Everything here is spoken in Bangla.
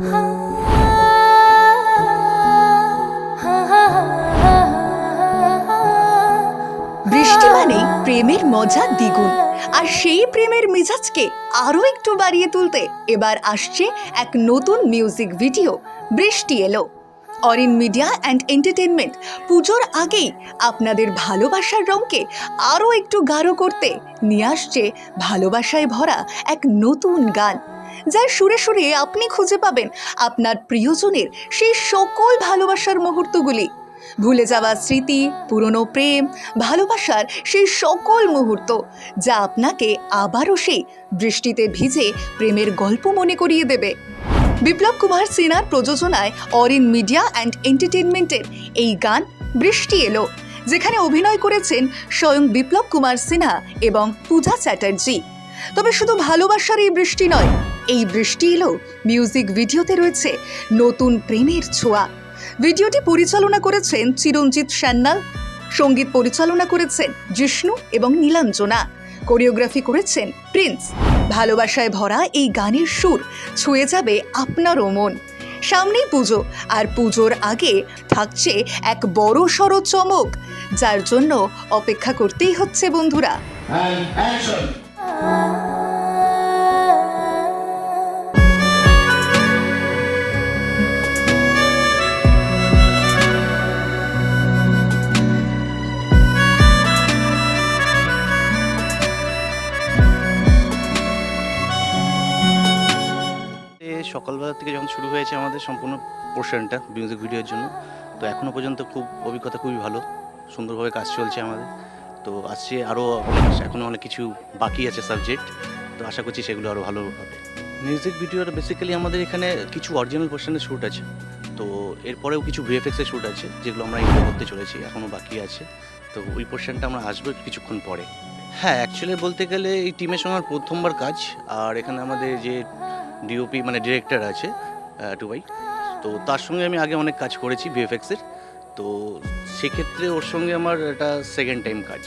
বৃষ্টি মানে প্রেমের মজা দ্বিগুণ। আর সেই প্রেমের মেজাজকে আরও একটু বাড়িয়ে তুলতে এবার আসছে এক নতুন মিউজিক ভিডিও। বৃষ্টি এলো। অরিন মিডিয়া অ্যান্ড এন্টারটেনমেন্ট পুজোর আগেই আপনাদের ভালোবাসার রঙকে আরও একটু গাঢ় করতে নিয়ে আসছে ভালোবাসায় ভরা এক নতুন গান। যার সুরে সুরে আপনি খুঁজে পাবেন আপনার প্রিয়জনের সেই সকল ভালোবাসার মুহূর্তগুলি। ভুলে যাওয়া স্মৃতি, পুরনো প্রেম, ভালোবাসার সেই সকল মুহূর্ত, যা আপনাকে আবারও সেই বৃষ্টিতে ভিজে প্রেমের গল্প মনে করিয়ে দেবে। বিপ্লব কুমার সিনহার প্রযোজনায় অরিন মিডিয়া অ্যান্ড এন্টারটেনমেন্টের এই গান বৃষ্টি এলো, যেখানে অভিনয় করেছেন স্বয়ং বিপ্লব কুমার সিনহা এবং পূজা চ্যাটার্জি। তবে শুধু ভালোবাসার এই বৃষ্টি নয়, এই বৃষ্টি এলো মিউজিক ভিডিওতে রয়েছে নতুন প্রেমের ছোঁয়া। ভিডিওটি পরিচালনা করেছেন চিরঞ্জিত সান্যাল, সংগীত পরিচালনা করেছেন জিষ্ণু এবং নীলাঞ্জনা কোরিওগ্রাফি করেছেন প্রিন্স। ভালোবাসায় ভরা এই গানের সুর ছুঁয়ে যাবে আপনারও মন। সামনেই পুজো, আর পুজোর আগে থাকছে এক বড় সড়ো চমক, যার জন্য অপেক্ষা করতেই হচ্ছে বন্ধুরা। সকালবেলা থেকে যখন শুরু হয়েছে আমাদের সম্পূর্ণ পোর্শনটা মিউজিক ভিডিওর জন্য, তো এখনও পর্যন্ত খুব অভিজ্ঞতা খুবই ভালো। সুন্দরভাবে কাজ চলছে আমাদের। তো আসছে আরও এখনও অনেক কিছু বাকি আছে সাবজেক্ট তো আশা করছি সেগুলো আরও ভালো হবে। মিউজিক ভিডিওটা বেসিক্যালি আমাদের এখানে কিছু অরিজিনাল পোর্শনের শ্যুট আছে, তো এরপরেও কিছু ভিএফএক্সের শ্যুট আছে, যেগুলো আমরা ইনভলভ করতে চলেছি এখনও বাকি আছে, তো ওই পোর্শনটা আমরা আসব কিছুক্ষণ পরে। হ্যাঁ অ্যাকচুয়ালি বলতে গেলে এই টিমের সঙ্গে আমার প্রথমবার কাজ, আর এখানে আমাদের যে ডিওপি মানে ডিরেক্টর আছে টুবাই তো তার সঙ্গে আমি আগে অনেক কাজ করেছি ভিএফএক্সের তো সেক্ষেত্রে ওর সঙ্গে আমার এটা সেকেন্ড টাইম কাজ।